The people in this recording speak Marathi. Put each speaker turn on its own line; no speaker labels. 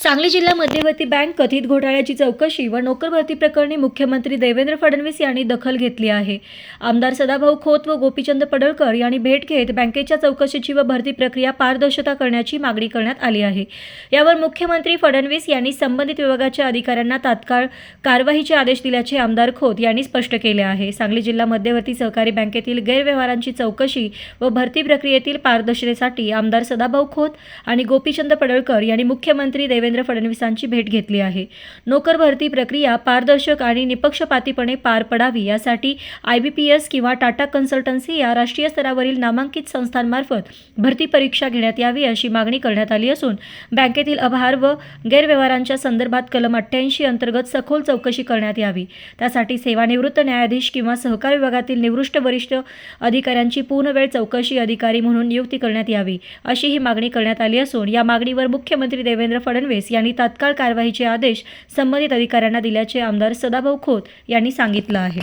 सांगली जिल्हा मध्यवर्ती बँक कथित घोटाळ्याची चौकशी व नोकर भरती प्रकरणी मुख्यमंत्री देवेंद्र फडणवीस यांनी दखल घेतली आहे. आमदार सदाभाऊ खोत व गोपीचंद पडळकर यांनी भेट घेत बँकेच्या चौकशीची व भरती प्रक्रिया पारदर्शता करण्याची मागणी करण्यात आली आहे. यावर मुख्यमंत्री फडणवीस यांनी संबंधित विभागाच्या अधिकाऱ्यांना तात्काळ कारवाईचे आदेश दिल्याचे आमदार खोत यांनी स्पष्ट केले आहे. सांगली जिल्हा मध्यवर्ती सहकारी बँकेतील गैरव्यवहारांची चौकशी व भरती प्रक्रियेतील पारदर्शतेसाठी आमदार सदाभाऊ खोत आणि गोपीचंद पडळकर यांनी मुख्यमंत्री देवेंद्र फडणवीसांची भेट घेतली आहे. नोकर भरती प्रक्रिया पारदर्शक आणि निपक्षपातीपणे पार पडावी यासाठी आय बी पी एस किंवा टाटा कन्सल्टन्सी या राष्ट्रीय स्तरावरील नामांकित संस्थांमार्फत भरती परीक्षा घेण्यात यावी अशी मागणी करण्यात आली असून बँकेतील आभार व गैरव्यवहारांच्या संदर्भात कलम अठ्ठ्याऐंशी अंतर्गत सखोल चौकशी करण्यात यावी. त्यासाठी सेवानिवृत्त न्यायाधीश किंवा सहकार विभागातील निवृष्ट वरिष्ठ अधिकाऱ्यांची पूर्णवेळ चौकशी अधिकारी म्हणून नियुक्ती करण्यात यावी अशी ही मागणी करण्यात आली असून या मागणीवर मुख्यमंत्री देवेंद्र फडणवीस फडणवीस यांनी तात्काळ कारवाईचे आदेश संबंधित अधिकाऱ्यांना दिल्याचे आमदार सदाभाऊ खोत यांनी सांगितलं आहे.